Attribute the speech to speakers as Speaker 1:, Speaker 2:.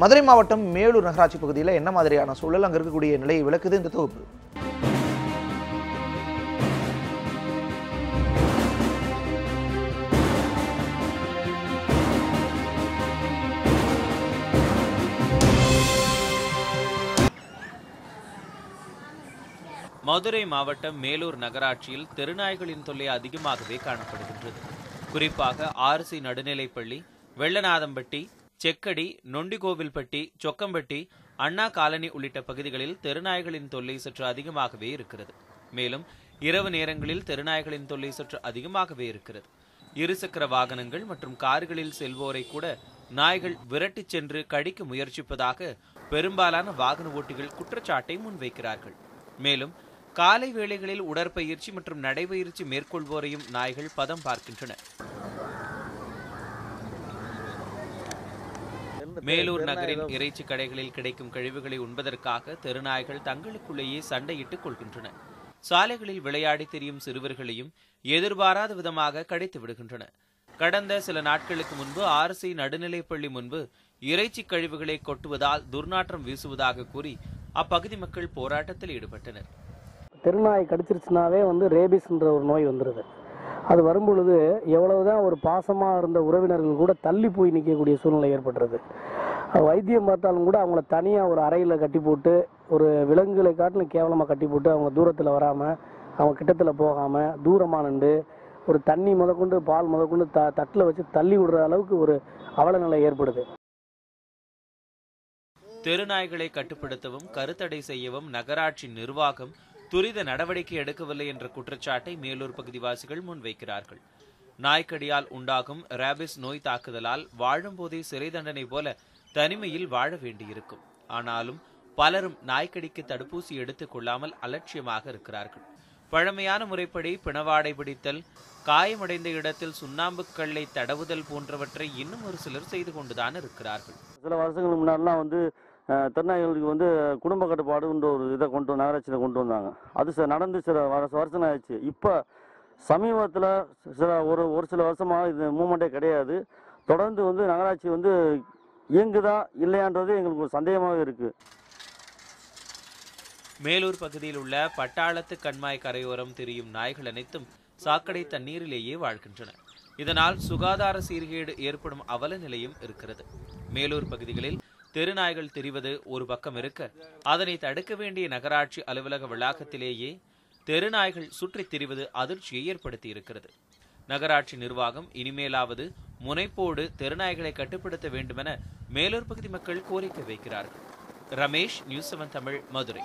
Speaker 1: மதுரை மாவட்டம் மேலூர் நகராட்சி பகுதியில் என்ன மாதிரியான சூழல் அங்கே இருக்கக்கூடிய நிலையை விளக்குது இந்த தொகுப்பு.
Speaker 2: மதுரை மாவட்டம் மேலூர் நகராட்சியில் தெருநாய்களின் தொல்லை அதிகமாகவே காணப்படுகின்றது. குறிப்பாக ஆர்சி நடுநிலைப்பள்ளி வெள்ளநாதம்பட்டி செக்கடி நொண்டிகோவில்பட்டி சொக்கம்பட்டி அண்ணா காலனி உள்ளிட்ட பகுதிகளில் தெருநாய்களின் தொல்லை சற்று அதிகமாகவே இருக்கிறது. மேலும் இரவு நேரங்களில் தெருநாய்களின் தொல்லை சற்று அதிகமாகவே இருக்கிறது. இருசக்கர வாகனங்கள் மற்றும் கார்களில் செல்வோரை கூட நாய்கள் விரட்டிச் சென்று கடிக்க முயற்சிப்பதாக பெரும்பாலான வாகன ஓட்டிகள் குற்றச்சாட்டை முன்வைக்கிறார்கள். மேலும் காலை வேளைகளில் உடற்பயிற்சி மற்றும் நடைபயிற்சி மேற்கொள்வோரையும் நாய்கள் பதம் பார்க்கின்றன. மேலூர் நகரின் இறைச்சி கடைகளில் கிடைக்கும் கழிவுகளை உண்பதற்காக தெருநாய்கள் தங்களுக்குள்ளேயே சண்டையிட்டுக் கொள்கின்றன. சாலைகளில் விளையாடி திரியும் சிறுவர்களையும் எதிர்பாராத விதமாக கடித்து விடுகின்றன. கடந்த சில நாட்களுக்கு முன்பு ஆர்சி நடுநிலைப்பள்ளி முன்பு இறைச்சி கழிவுகளை கொட்டுவதால் துர்நாற்றம் வீசுவதாக கூறி அப்பகுதி மக்கள் போராட்டத்தில் ஈடுபட்டனர்.
Speaker 3: தெருநாய் கடிச்சிருச்சுனாவே வந்து ரேபிஸ்ன்ற ஒரு நோய் வந்துடுது அது வரும்பொழுது எவ்வளவுதான் ஒரு பாசமாக இருந்த உறவினர்கள் கூட தள்ளி போய் நிற்கக்கூடிய சூழ்நிலை ஏற்படுறது வைத்தியம் பார்த்தாலும் கூட அவங்கள தனியாக ஒரு அறையில் கட்டி போட்டு ஒரு விலங்குகளை காட்டிலும் கேவலமாக கட்டி போட்டு அவங்க தூரத்தில் வராமல் அவங்க கிட்டத்தில் போகாமல் தூரமாக நின்று ஒரு தண்ணி முதற்கொண்டு பால் முதற்கொண்டு த தட்டில் வச்சு தள்ளி விடுற அளவுக்கு ஒரு அவல நிலை ஏற்படுது
Speaker 2: தெருநாய்களை கட்டுப்படுத்தவும் கருத்தடை செய்யவும் நகராட்சி நிர்வாகம் துரித நடவடிக்கை எடுக்கவில்லை என்ற குற்றச்சாட்டை மேலூர் பகுதிவாசிகள் முன்வைக்கிறார்கள். நாய்க்கடியால் உண்டாகும் ரேபிஸ் நோய் தாக்குதலால் வாழும்போதே சிறை தண்டனை போல தனிமையில் வாழ வேண்டியிருக்கும். ஆனாலும் பலரும் நாய்க்கடிக்கு தடுப்பூசி எடுத்துக் கொள்ளாமல் அலட்சியமாக இருக்கிறார்கள். பழமையான முறைப்படி பிணவாடை பிடித்தல் காயமடைந்த இடத்தில் சுண்ணாம்பு கல்லை தடவுதல் போன்றவற்றை இன்னும் ஒரு சிலர் செய்து கொண்டுதான் இருக்கிறார்கள்.
Speaker 4: சில வருஷங்களுக்கு முன்னாடிலாம் வந்து திருநாயகளுக்கு வந்து குடும்ப கட்டுப்பாடுன்ற ஒரு இதை கொண்டு வந்து நகராட்சியில் கொண்டு வந்தாங்க. அது சில நடந்து சில வருஷ வருஷம் ஆயிடுச்சு. இப்போ சமீபத்தில் சில ஒரு ஒரு சில வருஷமாக இது மூமெண்ட்டே கிடையாது. தொடர்ந்து வந்து நகராட்சி வந்து இயங்குதா இல்லையான்றது எங்களுக்கு ஒரு சந்தேகமாகவே இருக்குது
Speaker 2: மேலூர் பகுதியில் உள்ள பட்டாளத்து கண்மாய் கரையோரம் திரியும் நாய்கள் அனைத்தும் சாக்கடை தண்ணீரிலேயே வாழ்கின்றன. இதனால் சுகாதார சீர்கேடு ஏற்படும் அவல நிலையும் இருக்கிறது. மேலூர் பகுதிகளில் தெருநாய்கள் தெரிவது ஒரு பக்கம் இருக்க அதனை தடுக்க வேண்டிய நகராட்சி அலுவலக வளாகத்திலேயே தெருநாய்கள் சுற்றித் திரிவது அதிர்ச்சியை ஏற்படுத்தி இருக்கிறது நகராட்சி நிர்வாகம் இனிமேலாவது முனைப்போடு தெருநாய்களை கட்டுப்படுத்த வேண்டுமென மேலூர் பகுதி மக்கள் கோரிக்கை வைக்கிறார்கள். Ramesh news seven Tamil Madurai.